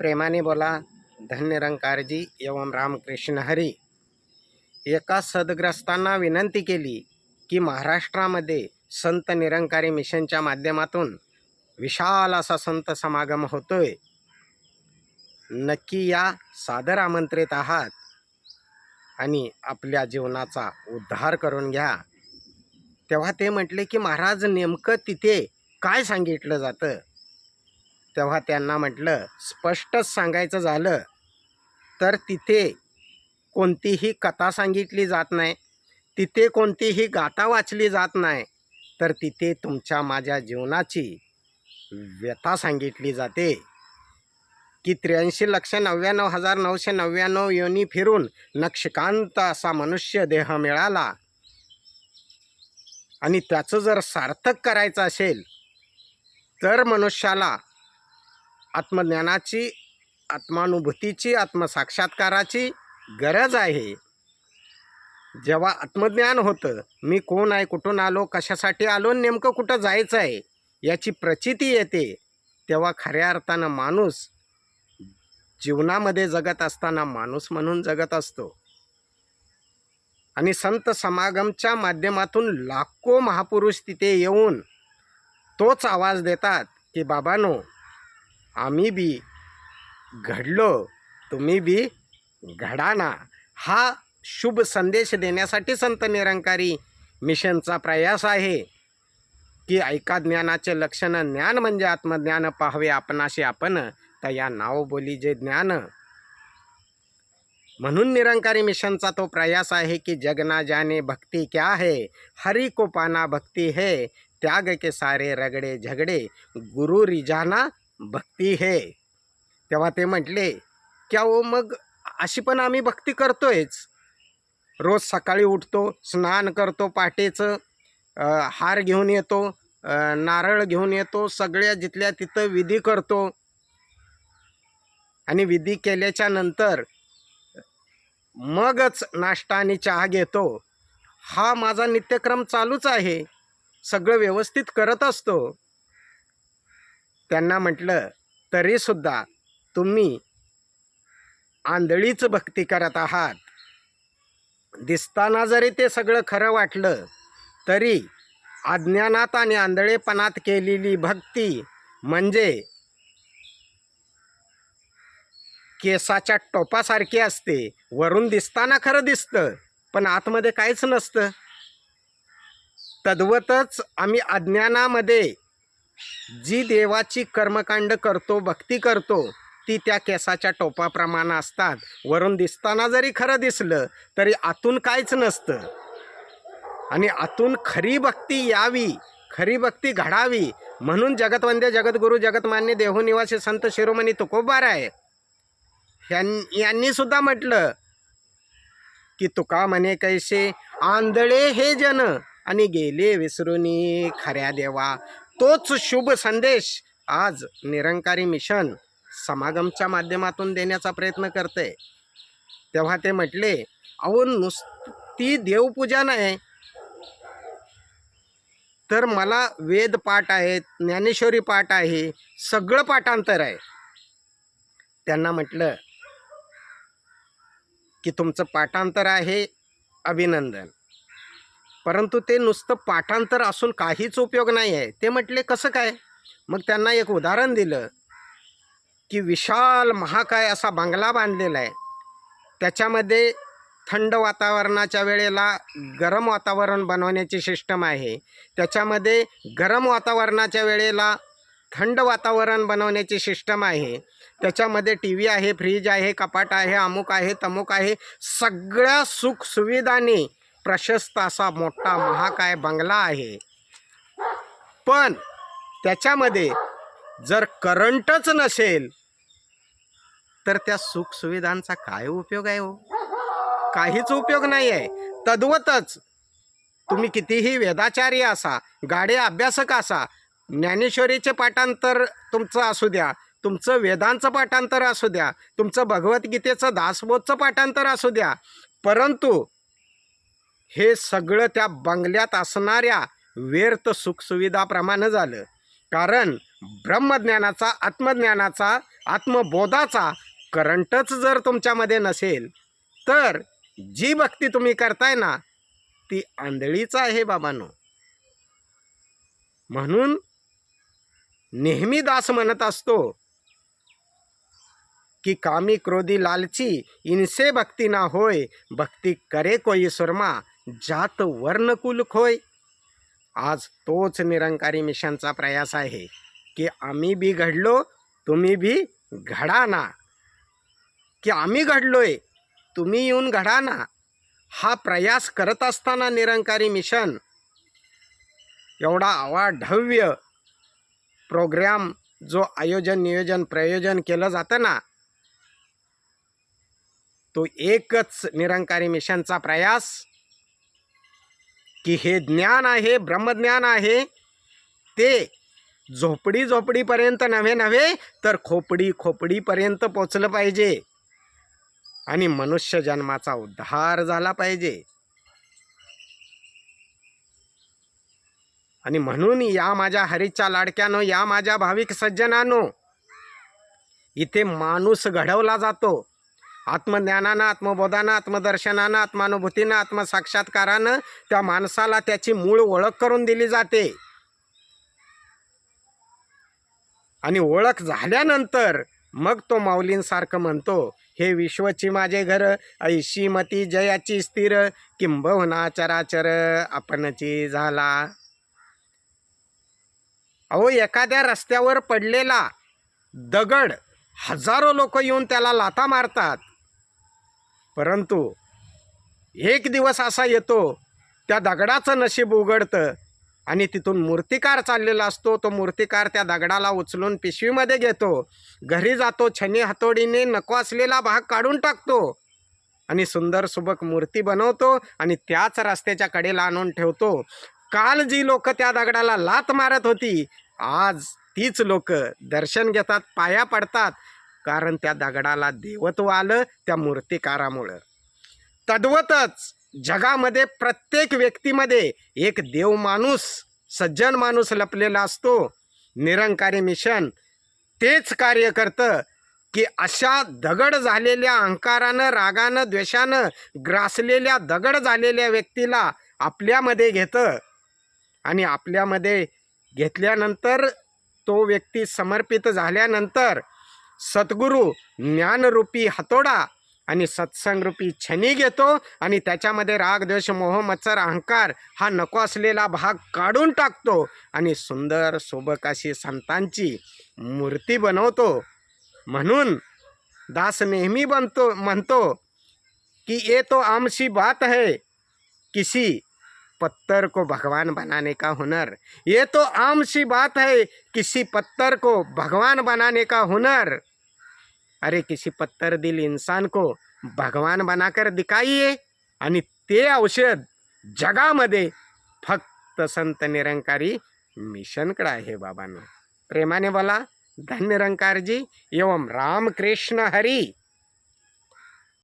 प्रेमाने बोला धन्यरंकारजी एवं रामकृष्ण हरी. एका सदग्रस्तांना विनंती केली की महाराष्ट्रामध्ये संत निरंकारी मिशनच्या माध्यमातून विशाल असा संत समागम होतोय. नक्की या सादर आमंत्रित आहात आणि आपल्या जीवनाचा उद्धार करून घ्या. तेव्हा ते म्हटले की महाराज नेमकं तिथे काय सांगितलं जातं? तेव्हा त्यांना म्हटलं स्पष्टच सांगायचं झालं तर तिथे कोणतीही कथा सांगितली जात नाही. तिथे कोणतीही गाथा वाचली जात नाही. तर तिथे तुमच्या माझ्या जीवनाची व्यथा सांगितली जाते. की त्र्याऐंशी लक्ष नव्याण्णव हजार नऊशे नव्याण्णव योनी फिरून नक्षकांत असा मनुष्य देह मिळाला. आणि त्याचं जर सार्थक करायचं असेल तर मनुष्याला आत्मज्ञानाची आत्मानुभूतीची आत्मसाक्षात्काराची गरज आहे. जेव्हा आत्मज्ञान होतं मी कोण आहे कुठून आलो कशासाठी आलो आणि नेमकं कुठं जायचं आहे याची प्रचिती येते. तेव्हा खऱ्या अर्थानं माणूस जीवनामध्ये जगत असताना माणूस म्हणून जगत असतो. आणि संत समागमच्या माध्यमातून लाखो महापुरुष तिथे येऊन तोच आवाज देतात की बाबानो आम्ही बी घडलो तुम्ही बी घडाना हा शुभ संदेश देण्यासाठी संत निरंकारी मिशनचा प्रयास आहे. की ऐका ज्ञानाचे लक्षण ज्ञान म्हणजे आत्मज्ञान. पाहावे आपणाशी आपण तया नाव बोली जे ज्ञान. म्हणून निरंकारी मिशनचा तो प्रयास आहे की जगना जाने भक्ती क्या है हरी को पाना भक्ती है त्याग के सारे रगडे झगडे गुरु रिजाना भक्ती हे. तेव्हा ते म्हटले की अहो मग अशी पण आम्ही भक्ती करतोयच. रोज सकाळी उठतो स्नान करतो पाटेचं हार घेऊन येतो नारळ घेऊन येतो सगळ्या जिथल्या तिथं विधी करतो. आणि विधी केल्याच्यानंतर मगच नाश्ता आणि चहा घेतो. हा माझा नित्यक्रम चालूच आहे. सगळं व्यवस्थित करत असतो. त्यांना म्हटलं तरीसुद्धा तुम्ही आंधळीच भक्ती करत आहात. दिसताना जरी ते सगळं खरं वाटलं तरी अज्ञानात आणि आंधळेपणात केलेली भक्ती म्हणजे केसाच्या टोपासारखी असते. वरून दिसताना खरं दिसतं पण आतमध्ये काहीच नसतं. तद्वतच आम्ही अज्ञानामध्ये जी देवाची कर्मकांड करतो भक्ती करतो ती त्या केसाच्या टोपाप्रमाणे असतात. वरून दिसताना जरी खरं दिसलं तरी आतून काहीच नसतं. आणि आतून खरी भक्ती यावी खरी भक्ती घडावी म्हणून जगतवंदे जगद्गुरू जगतमान्य देहनिवासी संत शिरोमणी तुकोबार आहे. यांनी सुद्धा म्हटलं की तुका म्हणे कैसे आंधळे हे जन आणि गेले विसरूनी खऱ्या देवा तोच शुभ संदेश आज निरंकारी मिशन समागमच्या माध्यमातून देण्याचा प्रयत्न करते. तेव्हा ते म्हटले अहो नुसती देवपूजा नाही. तर मला वेद पाठ आहेत ज्ञानेश्वरी पाठ आहे सगळं पाठांतर आहे. त्यांना म्हटलं की तुमचं पाठांतर आहे अभिनंदन. परंतु ते नुसतं पाठांतर असून काहीच उपयोग नाही आहे. ते म्हटले कसं काय? मग त्यांना एक उदाहरण दिलं की विशाल महाकाय असा बंगला बांधलेला आहे. त्याच्यामध्ये थंड वातावरणाच्या वेळेला गरम वातावरण बनवण्याची सिस्टम आहे. त्याच्यामध्ये गरम वातावरणाच्या वेळेला थंड वातावरण बनवण्याची सिस्टम आहे. त्याच्यामध्ये टी व्ही आहे फ्रीज आहे कपाट आहे अमुक आहे तमुक आहे. सगळ्या सुखसुविधांनी प्रशस्त असा मोठा महाकाय बंगला आहे. पण त्याच्यामध्ये जर करंटच नसेल तर त्या सुखसुविधांचा काय उपयोग आहे हो? काहीच उपयोग नाही आहे तद्वतच तुम्ही कितीही वेदाचार्य असा गाडे अभ्यासक असा ज्ञानेश्वरीचे पाठांतर तुमचं असू द्या तुमचं वेदांचं पाठांतर असू द्या तुमचं भगवद्गीतेचं दासबोधचं पाठांतर असू द्या परंतु हे सगळं त्या बंगल्यात असणाऱ्या व्यर्थ सुखसुविधाप्रमाणे झालं. कारण ब्रह्मज्ञानाचा आत्मज्ञानाचा आत्मबोधाचा करंटच जर तुमच्यामध्ये नसेल तर जी भक्ती तुम्ही करताय ना ती आंधळीच आहे बाबांनो. म्हणून नेहमी दास म्हणत असतो की कामी क्रोधी लालची इनसे भक्ती ना होय भक्ती करे कोई सुरमा. जात वर्णकुल खोय. आज तोच निरंकारी मिशनचा प्रयास आहे की आम्ही बी घडलो तुम्ही बी घडा ना की आम्ही घडलोय तुम्ही येऊन घडा ना हा प्रयास करत असताना निरंकारी मिशन. एवढा अवाढव्य प्रोग्राम जो आयोजन नियोजन प्रयोजन केलं जातं ना तो एकच निरंकारी मिशनचा प्रयास की हे ज्ञान आहे ब्रह्मज्ञान आहे ते झोपडी झोपडीपर्यंत नव्हे नव्हे तर खोपडी खोपडीपर्यंत पोचलं पाहिजे. आणि मनुष्य जन्माचा उद्धार झाला पाहिजे. आणि म्हणून या माझ्या हरीच्या लाडक्यानो या माझ्या भाविक सज्जनानो इथे माणूस घडवला जातो. आत्मज्ञानानं आत्मबोधानं आत्मदर्शनानं आत्मानुभूतीनं आत्मसाक्षात्कारानं त्या माणसाला त्याची मूळ ओळख करून दिली जाते. आणि ओळख झाल्यानंतर मग तो माऊलींसारखं म्हणतो हे विश्वची माझे घर ऐशी मती जयाची स्थिर किंबहुना चराचर आपणची झाला. अहो एखाद्या रस्त्यावर पडलेला दगड हजारो लोक येऊन त्याला लाथा मारतात. परंतु एक दिवस असा येतो त्या दगडाचं नशीब उघडतं आणि तिथून मूर्तिकार चाललेला असतो. तो मूर्तिकार त्या दगडाला उचलून पिशवीमध्ये घेतो. घरी जातो छनी हातोडीने नको असलेला भाग काढून टाकतो आणि सुंदर सुबक मूर्ती बनवतो आणि त्याच रस्त्याच्या कडेला आणून ठेवतो. काल जी लोक त्या दगडाला लात मारत होती आज तीच लोक दर्शन घेतात पाया पडतात कारण त्या दगडाला देवत्व आलं त्या मूर्तिकारामुळं. तद्वतच जगामध्ये प्रत्येक व्यक्तीमध्ये एक देव माणूस सज्जन माणूस लपलेला असतो. निरंकारी मिशन. तेच कार्य करतं की अशा दगड झालेल्या अहंकारानं रागानं द्वेषानं ग्रासलेल्या दगड झालेल्या व्यक्तीला आपल्यामध्ये घेतं. आणि आपल्यामध्ये घेतल्यानंतर तो व्यक्ती समर्पित झाल्यानंतर सद्गुरू ज्ञानरूपी हातोडा आणि सत्संगरूपी छनी घेतो आणि त्याच्यामध्ये राग द्वेष मोह मत्सर अहंकार हा नको असलेला भाग काढून टाकतो आणि सुंदर सोबक अशी संतांची मूर्ती बनवतो. म्हणून दास नेहमी बनतो म्हणतो की ये तो आमशी बात है किसी पत्थर को भगवान बनाने का हुनर. ये तो आम सी बात है किसी पत्थर को भगवान बनाने का हुनर. अरे किसी पत्थर दिल इंसान को भगवान बनाकर दिखाइए आणि ते औषध जगामध्ये फक्त संत निरंकारी मिशनकडे आहे बाबांना. प्रेमाने बोला धन्य निरंकारजी एवं रामकृष्ण हरी.